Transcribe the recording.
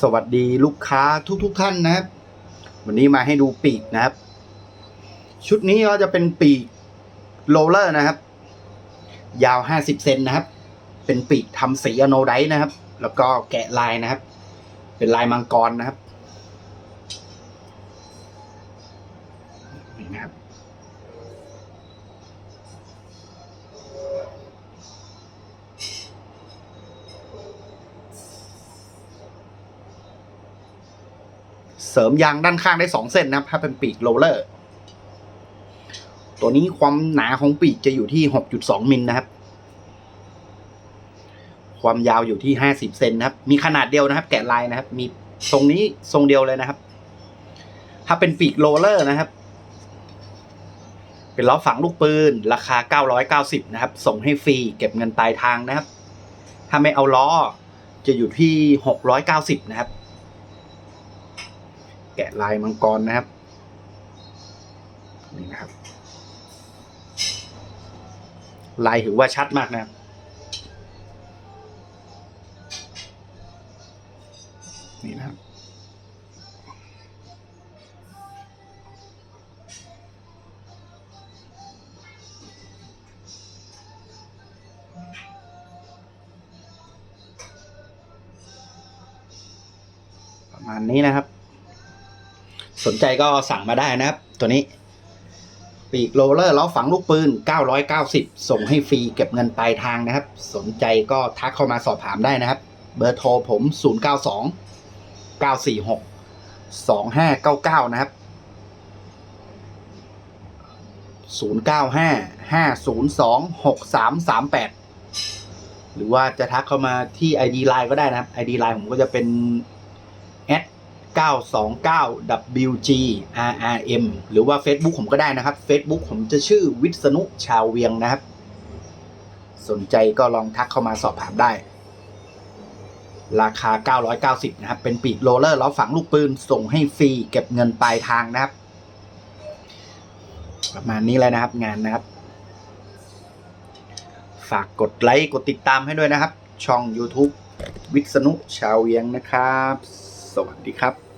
สวัสดีลูกค้าทุกๆทท่านนะครับ วันนี้มาให้ดูปีกนะครับ ชุดนี้ก็จะเป็นปีกโรลเลอร์นะครับ ยาว 50 เซนนะครับ เป็นปีกทำสีอโนไดนะครับ แล้วก็แกะลายนะครับ เป็นลายมังกรนะครับนี่นะครับ เสริมยางด้านข้างได้สองเส้นนะครับถ้าเป็นปีกโรลเลอร์ ตัวนี้ความหนาของปีกจะอยู่ที่หกจุดสองมิลนะครับ ความยาวอยู่ที่ห้าสิบเซนนะครับ มีขนาดเดียวนะครับ แกะลายนะครับ มีทรงนี้ทรงเดียวเลยนะครับ ถ้าเป็นปีกโรลเลอร์นะครับ เป็นล้อฝังลูกปืน ราคาเก้าร้อยเก้าสิบนะครับ ส่งให้ฟรีเก็บเงินปลายทางนะครับ ถ้าไม่เอาล้อจะอยู่ที่หกร้อยเก้าสิบนะครับ แกะลายมังกรนะครับ นี่นะครับ ลายถือว่าชัดมากนะครับนี่นะครับประมาณนี้นะครับ สนใจก็สั่งมาได้นะครับ ตัวนี้ ปีกโรเลอร์ล้อฝังลูกปืน 990 ส่งให้ฟรีเก็บเงินปลายทางนะครับ สนใจก็ทักเข้ามาสอบถามได้นะครับ เบอร์โทรผม 092 946 2599 นะครับ 095 502 6338 หรือว่าจะทักเข้ามาที่ ID Line ก็ได้นะครับ ID Line ผมก็จะเป็น 929WGRRM หรือว่า Facebook ผมก็ได้นะครับ Facebook ผมจะชื่อวิษณุชาวเวียงนะครับ สนใจก็ลองทักเข้ามาสอบถามได้ ราคา 990 นะครับ เป็นปีกโรลเลอร์ล้อฝังลูกปืน ส่งให้ฟรี เก็บเงินปลายทางนะครับ ประมาณนี้เลยนะครับงานนะครับ ฝากกดไลค์ กดติดตามให้ด้วยนะครับ ช่อง YouTube วิษณุชาวเวียงนะครับ สวัสดีครับ